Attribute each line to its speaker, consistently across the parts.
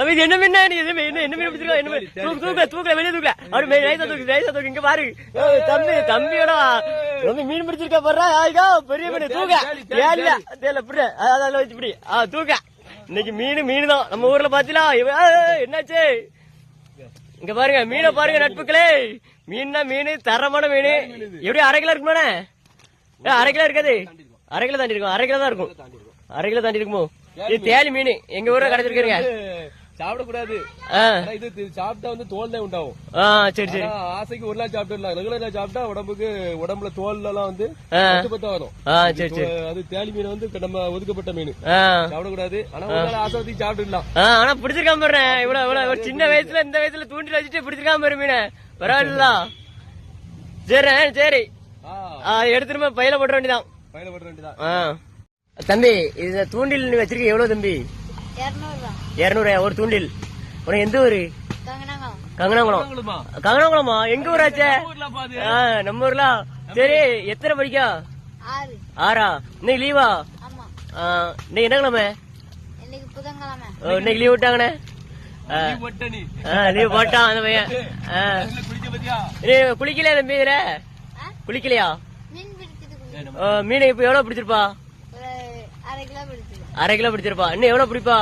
Speaker 1: தம்பி இது என்ன மீன் என்ன என்ன மீன் பிடிச்சிருக்கா? என்ன மீன்? தூக்கு தூக்கல தூக்கல வெளியே தூக்கல. அவரு நைஸா தூக்கு நைஸா தூக்கு இங்க பாரு தம்பி தம்பியோட. தம்பி மீன் பிடிச்சிருக்கா பாரு ஆயிக்கா பெரிய மீன் தூக்க. ஏலியா தேல பிடி அதான் வச்சு பிடி. ஆ தூக்க. இன்னைக்கு மீன் மீன் தான் நம்ம ஊர்ல பாத்தீங்களா? என்னாச்சு? இங்க பாருங்க மீனை பாருங்க நட்புகளே மீன்னா மீன் தரமான மீன். எப்படி அரை கிலோ இருக்குமாண்ணே? அரை கிலோ இருக்காது. அரை கிலோ தாண்டி இருக்கும் அரை கிலோ தான் இருக்கும். அரை கிலோ தாண்டி இருக்குமோ இது தேலி மீன். எங்க ஊர்ல கிடைச்சிருக்கீங்க
Speaker 2: சாப்பிடக்கூடாது. இது சாப்பிட்டா வந்து தோல் தான் உண்டாகும்
Speaker 1: சரி
Speaker 2: ஆசைக்கு ஒரு நாள் சாப்பிட்டுலாம் ரெகுலரா சாப்பிட்டா உடம்புக்கு உடம்புல தோல் எல்லாம் வந்து. பத்தா வரும்.
Speaker 1: ஆ சரி சரி.
Speaker 2: தோ- அது தேலி மீன் வந்து நம்ம ஒதுக்கப்பட்ட மீன். சாப்பிடக்கூடாது. ஆனா ஒரு நாள் ஆசை வச்சு சாப்பிட்டுலாம்
Speaker 1: ஆனா பிடிச்சிருக்காம இவ்வளவு இவ்வளவு ஒரு சின்ன வயசுல இந்த வயசுல தூண்டில் வச்சுட்டு பிடிச்சிருக்காம பாரு மீனை. பரவாயில்ல. சரி சரி. ஆ, எடுத்துட்டு பையில போட்ட வேண்டியதான்
Speaker 2: பயில போட வேண்டியதான்.
Speaker 1: தம்பி இது தூண்டில் நீ வச்சிருக்க எவ்வளவு தம்பி?
Speaker 3: இரநூறுவா
Speaker 1: இருநூறு ஒரு தூண்டில். உனக்கு எந்த ஊரு? கங்கனாங்குளம் கங்கனாங்குளமா எங்க ஊராச்சே? ஆ, நம்ம ஊர்ல? சரி எத்தனை படிக்கா?
Speaker 3: ஆறு.
Speaker 1: இன்னைக்கு லீவா இன்னைக்கு என்ன கிழமை?
Speaker 3: இன்னைக்கு புதன்கிழமை.
Speaker 1: ஓ, இன்னைக்கு லீவ் விட்டாங்கண்ணே? லீவ் போட்டான் அந்த பையன். ஆ.
Speaker 2: குளிக்க பத்தியா
Speaker 1: நீ குளிக்கலையா தம்பி இதுல? குளிக்கலையா?
Speaker 3: மீன்
Speaker 1: இப்ப எவ்வளவு பிடிச்சிருப்பா?
Speaker 3: அரை கிலோ பிடிச்சது
Speaker 1: அரை கிலோ பிடிச்சிருப்பா. இன்னும் எவ்வளவு பிடிப்பா?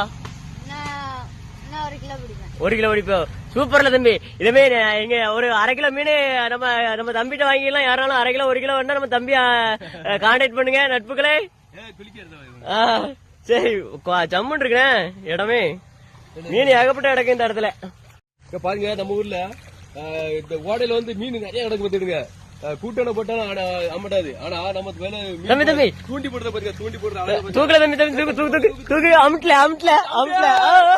Speaker 3: ஒரு கிலோ பிடிப்பேன்
Speaker 1: ஒரு கிலோ பிடிப்பா சூப்பர்ல தம்பி. இதுமே இங்க ஒரு அரை கிலோ மீன் நம்ம நம்ம தம்பிட்ட வாங்கிக்கலாம் யாராலும் அரை கிலோ ஒரு கிலோ வேணா நம்ம தம்பிய கான்டாக்ட் பண்ணுங்க. நட்புகளே. சரி. கொ- ஜம்முன்னு இருக்கிறேன் இடமே. மீன் ஏகப்பட்ட இடக்கு இந்த இடத்துல.
Speaker 2: இங்க பாருங்க நம்ம ஊர்ல இந்த ஓடையில வந்து மீன் நிறைய கிடக்கு பார்த்துடுங்க கூட்டணை போட்டாலும் ஆனா அம்மட்டாது ஆனா நமக்கு வேலை
Speaker 1: தம்பி, தம்பி.
Speaker 2: தூண்டி போடுறத பாருங்க தூண்டி.
Speaker 1: தூக்கல தம்பி தம்பி தூக்கு தூக்கு தூக்கு தூக்கு. அமுட்ல அமுட்ல அமுட்ல ஆ, ஆ.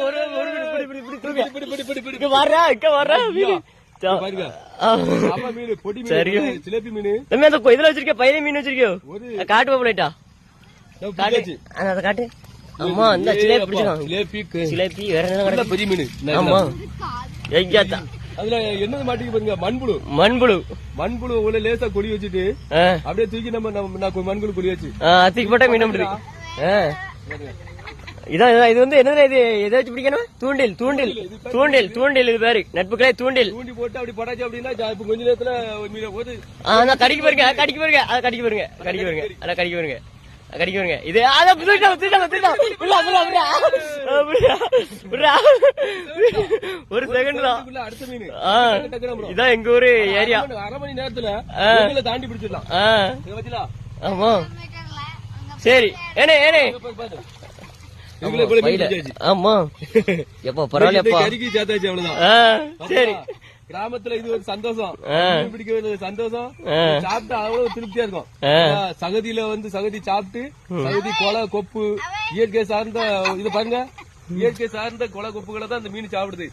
Speaker 1: ஒரு ஒரு பிடி, பிடி, பிடி, பிடி, தூக்கு.
Speaker 2: பிடி, பிடி, பிடி, பிடி.
Speaker 1: இங்க வர்றா இங்க வர்றா மீன்
Speaker 2: இங்க பாருங்க.
Speaker 1: ஆ.
Speaker 2: ஆமா மீன் பொடி
Speaker 1: சரி.
Speaker 2: மீன் சிலேபி மீன்?
Speaker 1: தம்பி அந்த இதுல வச்சிருக்க பையன மீன் வச்சிருக்கியோ? காட்டு பாப்பலைட்டா
Speaker 2: நம்ம
Speaker 1: காட்டு. அதை காட்டு. பிடிச்சிருக்கான்.
Speaker 2: சிலேபி
Speaker 1: சிலேபி வேற என்ன
Speaker 2: பெரிய மீன்.
Speaker 1: ஆமா
Speaker 2: இதுல? அதுல என்னது மாட்டிக்கு பாருங்க மண்புழு.
Speaker 1: மண்புழு.
Speaker 2: மண்புழு உள்ள லேசா கொடி வச்சுட்டு அப்படியே தூக்கி நம்ம மண்புழு கொடி வச்சு.
Speaker 1: ஆ, அத்திக்கு போட்டா மீன். இதான் இது வந்து என்னது இது? எதை வச்சு பிடிக்கணும்? தூண்டில் தூண்டில். தூண்டில் தூண்டில் இது பேரு. நட்புகளே தூண்டில்.
Speaker 2: தூண்டி போட்டு அப்படி படாச்சு அப்படின்னா இப்ப கொஞ்ச நேரத்துல மீனை போது
Speaker 1: கடிக்க பாருங்க கடிக்க பாருங்க. அதை கடிக்க பாருங்க கடிக்க பாருங்க. அதை கடிக்க பாருங்க. கடிக்க பாருங்க இது அத திருட்டா திருட்டா திருட்டா விடா விடா விடா ஒரு செகண்ட் தான்.
Speaker 2: அடுத்த மீன்.
Speaker 1: இதான் எங்க ஊரு ஏரியா.
Speaker 2: அரை மணி- நேரத்துல தாண்டி பிடிச்சிடலாம்.
Speaker 1: ஆமா. சரி. ஏனே ஏனே. ஆமா. எப்பா ஆ, சரி.
Speaker 2: கிராமத்துல இது ஒரு சந்தோஷம். மீன் பிடிக்க வேண்டிய சந்தோஷம். சாப்பிட்டா அவ்வளவு திருப்தியா இருக்கும். சகதியில வந்து சகதி சாப்பிட்டு சகதி கொலை கொப்பு இயற்கை சார்ந்த இது பாருங்க. இயற்கை சார்ந்த கொலை கொப்புகளை தான் இந்த மீன் சாப்பிடுது.